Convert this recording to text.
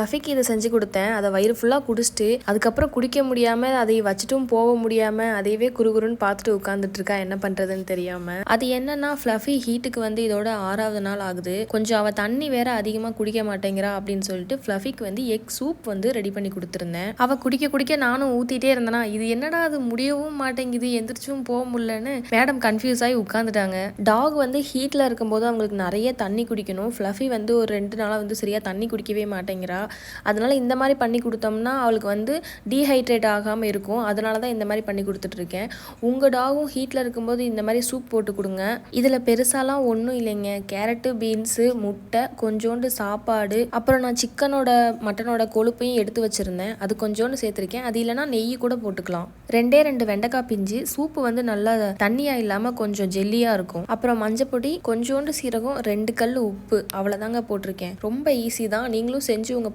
ரஃபிக்கு இதை செஞ்சு கொடுத்தேன். அதை வயிறு ஃபுல்லாக குடிச்சிட்டு அதுக்கப்புறம் குடிக்க முடியாமல் அதை வச்சுட்டும் போக முடியாமல் அதையவே குறுகுறுன்னு பார்த்துட்டு உட்காந்துட்டு இருக்கா என்ன பண்ணுறதுன்னு தெரியாமல் அது என்னன்னா ஃப்ளஃபி ஹீட்டுக்கு வந்து இதோட ஆறாவது நாள் ஆகுது. கொஞ்சம் அவள் தண்ணி வேற அதிகமாக குடிக்க மாட்டேங்கிறா அப்படின்னு சொல்லிட்டு ஃப்ளஃபிக்கு வந்து எக் சூப் வந்து ரெடி பண்ணி கொடுத்துருந்தேன். அவள் குடிக்க குடிக்க நானும் ஊற்றிட்டே இருந்தேனா இது என்னடா அது முடியவும் மாட்டேங்குது எந்திரிச்சும் போக முடியலன்னு மேடம் கன்ஃபியூஸ் ஆகி உட்காந்துட்டாங்க டாக் வந்து ஹீட்டில் இருக்கும்போது அவங்களுக்கு நிறைய தண்ணி குடிக்கணும். ஃப்ளஃபி வந்து ஒரு ரெண்டு நாளாக வந்து சரியாக தண்ணி குடிக்கவே மாட்டேங்கிறா. அதனால் இந்த மாதிரி பண்ணி கொடுத்தோம்னா அவளுக்கு வந்து டீஹைட்ரேட் ஆகாமல் இருக்கும். அதனால தான் இந்த மாதிரி பண்ணி கொடுத்துட்ருக்கேன். உங்கள் டாகும் ஹீட்டில் இருக்கும்போது இந்த மாதிரி சூப் போட்டு கொடுங்க. இதில் பெருசாலாம் ஒன்றும் இல்லைங்க. கேரட்டு பீன்ஸு முட்டை கொஞ்சோண்டு சாப்பாடு அப்புறம் நான் சிக்கனோட மட்டனோட கொழுப்பையும் எடுத்து வச்சுருந்தேன். அது கொஞ்சோண்டு சேர்த்துருக்கேன். அது இல்லைனா நெய் கூட போட்டுக்கலாம். ரெண்டே ரெண்டு வெண்டைக்காய் பிஞ்சு சூப்பு வந்து நல்லா தண்ணியாக இல்லாமல் கொஞ்சம் ஜெல்லியாக இருக்கும். அப்புறம் மஞ்சப்பொடி கொஞ்சோண்டு சீரகம் ரெண்டு கல் உப்பு. அவ்வளோதாங்க போட்டிருக்கேன். ரொம்ப ஈஸி தான். நீங்களும் செஞ்சு உங்கள்